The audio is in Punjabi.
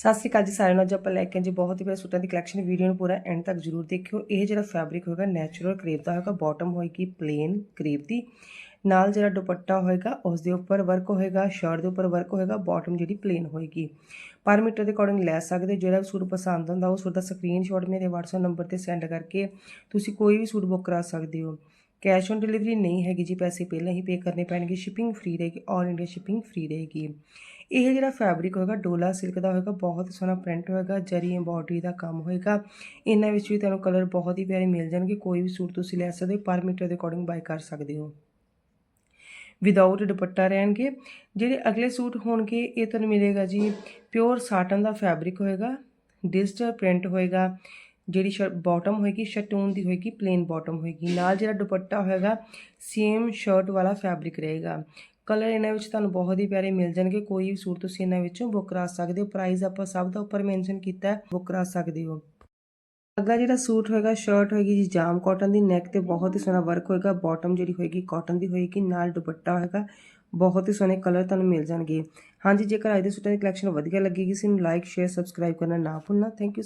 ਸਤਿ ਸ਼੍ਰੀ ਅਕਾਲ ਜੀ ਸਾਰਿਆਂ ਨੂੰ। ਅੱਜ ਆਪਾਂ ਲੈ ਕੇ ਆਏ ਜੀ ਬਹੁਤ ਹੀ ਪਿਆਰੇ ਸੂਟਾਂ ਦੀ ਕਲੈਕਸ਼ਨ ਵੀਡੀਓ ਨੂੰ ਪੂਰਾ ਐਂਡ ਤੱਕ ਜਰੂਰ ਦੇਖਿਓ। ਇਹ ਜਿਹੜਾ ਫੈਬਰਿਕ ਹੋਏਗਾ ਨੈਚੁਰਲ ਕਰੀਬ ਦਾ ਹੋਏਗਾ ਬਾਟਮ ਹੋਏਗੀ ਪਲੇਨ ਕਰੀਬ ਦੀ। ਨਾਲ ਜਿਹੜਾ ਦੁਪੱਟਾ ਹੋਏਗਾ, ਉਸ ਦੇ ਉੱਪਰ ਵਰਕ ਹੋਏਗਾ ਸ਼ਰਟ ਦੇ ਉੱਪਰ ਵਰਕ ਹੋਏਗਾ ਬਾਟਮ ਜਿਹੜੀ ਪਲੇਨ ਹੋਏਗੀ। ਪਰ ਮੀਟਰ ਦੇ ਅਕੋਰਡਿੰਗ ਲੈ ਸਕਦੇ ਹੋ। ਜਿਹੜਾ ਵੀ ਸੂਟ ਪਸੰਦ ਹੁੰਦਾ, ਉਹ ਸੂਟ ਦਾ ਸਕਰੀਨਸ਼ਾਟ ਮੇਰੇ WhatsApp ਨੰਬਰ ਤੇ ਸੈਂਡ ਕਰਕੇ ਤੁਸੀਂ ਕੋਈ ਵੀ ਸੂਟ ਬੁੱਕ ਕਰਾ ਸਕਦੇ ਹੋ। ਕੈਸ਼ ਔਨ ਡਿਲੀਵਰੀ ਨਹੀਂ ਹੈਗੀ ਜੀ, ਪੈਸੇ ਪਹਿਲਾਂ ਹੀ ਪੇ ਕਰਨੇ ਪੈਣਗੇ ਸ਼ਿਪਿੰਗ ਫ੍ਰੀ ਰਹੇਗੀ ਆਲ ਇੰਡੀਆ ਸ਼ਿਪਿੰਗ ਫ੍ਰੀ ਰਹੇਗੀ। ਇਹ ਜਿਹੜਾ ਫੈਬਰਿਕ ਹੋਏਗਾ, ਡੋਲਾ ਸਿਲਕ ਦਾ ਹੋਏਗਾ, ਬਹੁਤ ਸੋਹਣਾ ਪ੍ਰਿੰਟ ਹੋਏਗਾ, ਜਰੀ ਐਮਬੋਡਰੀ ਦਾ ਕੰਮ ਹੋਏਗਾ। ਇਹਨਾਂ ਵਿੱਚ ਵੀ ਤੁਹਾਨੂੰ ਕਲਰ ਬਹੁਤ ਹੀ ਪਿਆਰੇ ਮਿਲ ਜਾਣਗੇ, ਕੋਈ ਵੀ ਸੂਟ ਤੁਸੀਂ ਲੈ ਸਕਦੇ ਹੋ ਪਰ ਮੀਟਰ ਦੇ ਅਕੋਰਡਿੰਗ ਬਾਈ ਕਰ ਸਕਦੇ ਹੋ। ਵਿਦਆਊਟ ਦੁਪੱਟਾ ਰਹਿਣਗੇ, ਜਿਹੜੇ ਅਗਲੇ ਸੂਟ ਹੋਣਗੇ, ਇਹ ਤੁਹਾਨੂੰ ਮਿਲੇਗਾ ਜੀ ਪਿਓਰ ਸਾਟਨ ਦਾ ਫੈਬਰਿਕ ਹੋਏਗਾ ਡਿਜੀਟਲ ਪ੍ਰਿੰਟ ਹੋਏਗਾ ਜਿਹੜੀ ਸ਼ਰਟ ਬਾਟਮ ਹੋਏਗੀ ਸ਼ਟੂਨ ਦੀ ਹੋਏਗੀ ਪਲੇਨ ਬਾਟਮ ਹੋਏਗੀ। ਨਾਲ ਜਿਹੜਾ ਦੁਪੱਟਾ ਹੋਏਗਾ ਸੇਮ ਸ਼ਰਟ ਵਾਲਾ ਫੈਬਰਿਕ ਰਹੇਗਾ। ਕਲਰ ਇਹਨਾਂ ਵਿੱਚ ਤੁਹਾਨੂੰ ਬਹੁਤ ਹੀ ਪਿਆਰੇ ਮਿਲ ਜਾਣਗੇ। ਕੋਈ ਵੀ ਸੂਟ ਤੁਸੀਂ ਇਹਨਾਂ ਵਿੱਚੋਂ ਬੁੱਕ ਕਰਾ ਸਕਦੇ ਹੋ। ਪ੍ਰਾਈਸ ਆਪਾਂ ਸਭ ਦਾ ਉੱਪਰ ਮੈਂਸ਼ਨ ਕੀਤਾ ਹੈ ਬੁੱਕ ਕਰਾ ਸਕਦੇ ਹੋ। ਅਗਲਾ ਜਿਹੜਾ ਸੂਟ ਹੋਏਗਾ ਸ਼ਰਟ ਹੋਏਗੀ ਜੀ ਜਾਮ ਕਾਟਨ ਦੀ। ਨੈਕ ਤੇ ਬਹੁਤ ਹੀ ਸੋਹਣਾ ਵਰਕ ਹੋਏਗਾ। ਬਾਟਮ ਜਿਹੜੀ ਹੋਏਗੀ ਕਾਟਨ ਦੀ ਹੋਏਗੀ। ਨਾਲ ਦੁਪੱਟਾ ਹੋਏਗਾ। ਬਹੁਤ ਹੀ ਸੋਹਣੇ ਕਲਰ ਤੁਹਾਨੂੰ ਮਿਲ ਜਾਣਗੇ। ਹਾਂਜੀ, ਜੇਕਰ ਅੱਜ ਦੇ ਸੂਟਾਂ ਦੀ ਕਲੈਕਸ਼ਨ ਵਧੀਆ ਲੱਗੇਗੀ ਕਿਸੇ ਨੂੰ ਲਾਈਕ ਸ਼ੇਅਰ ਸਬਸਕ੍ਰਾਈਬ ਕਰਨਾ ਨਾ ਭੁੱਲਣਾ। Thank you